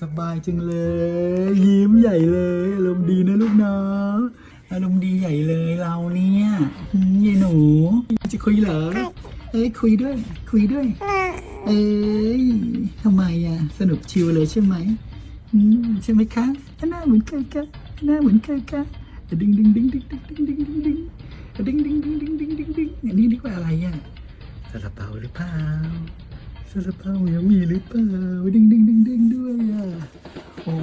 สบายจังเลย ยิ้มใหญ่เลยอารมณ์ดีนะลูกเนาะอารมณ์ดีใหญ่เลยเราเนี่ยยายหนู จะคุยเหรอ เอ้ยคุยด้วย คุยด้วย เอ้ยทำไมอะ สนุกชิวเลยใช่ไหมใช่ไหมคะหน้าเหมือนใครคะหน้าเหมือนใครคะดึงดึงดึงดึงดึงดึงดึงดึงดึงดึงดึงดึงดึงดึงดึงดึงอันนี้เรียกว่าอะไรอะซาลาเปาหรือเปล่า ซาลาเปายังมีหรือเปล่าดึงดึงดึงดึงด้วยอะโอ้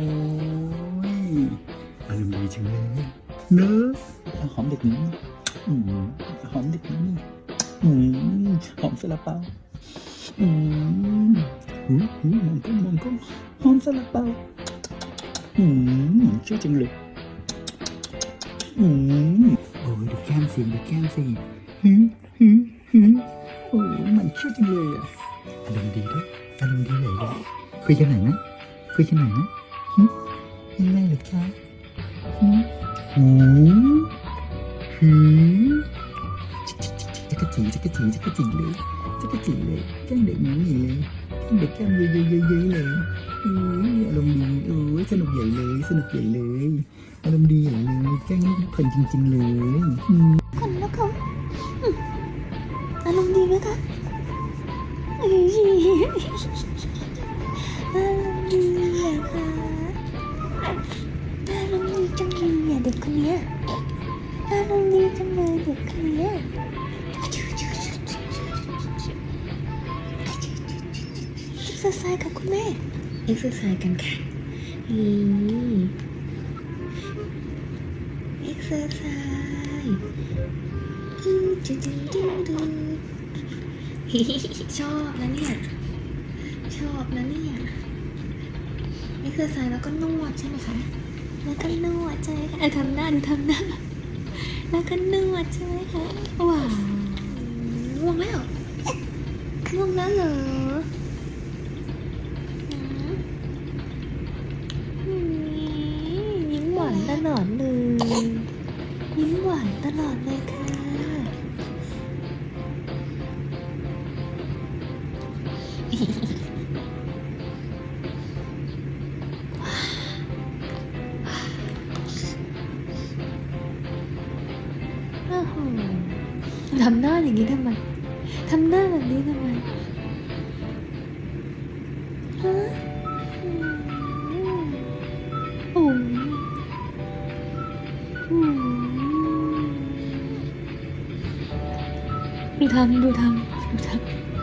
ยอารมณ์ดีจังเลยเนอะเอาหอมเด็กนี้อืมหอมเด็กนี้อืมหอมซาลาเปาอืมหูหูมองกล้องมองกล้องหอมซาลาเปาอืมเชื่อจังเลยอืมโอ้ยดูแก้มสิดูแก้มสิฮึฮึฮึโอ้ยมันเชื่อจังเลยอะ อารมณ์ดีด้วยอารมณ์ดีเลยเลยคุยกันหน่อยนะคุยกันหน่อยนะฮึยังไงเหรอคะฮึหูฮึจักรจีจักรจีจักรจีเลยจักรจีเลยแก้งเด็กหนูหนีเลยแก้งเด็กแก้มเยยๆๆๆเลยอืออารมณ์ดีโอ้ยสนุกใหญ่เลยสนุกใหญ่เลยอารมณ์ดีใหญ่เลยแก้งเพลินจริง ๆ เลยคนแล้วเขาอารมณ์ดีไหมคะ อารมณ์ดีอะค่ะอารมณ์ดีจังเลยอะเด็กคนเนี้ยอารมณ์ดีจังเลยเด็กคนเนี้ยเอ็กซ์ไซส์กับคุณแม่เอ็กซ์ไซส์กันค่ะนี่เอ็กซ์ไซส์ ชอบนะเนี่ย ชอบนะเนี่ย นี่คือใส่แล้วก็นวดใช่ไหมคะ แล้วก็นวดใช่ไหมคะเออทำหน้าดูทำหน้า แล้วก็นวดใช่ไหมคะว้าวง่วงแล้วง่วงแล้วเหรออืมยิ้มหวานตลอดเลย ยิ้มหวานตลอดเลยค่ะ ทำหน้าอย่างนี้ทำไม ทำหน้าแบบนี้ทำไมฮะอืมโอ้มดูทำดูทำดูทำ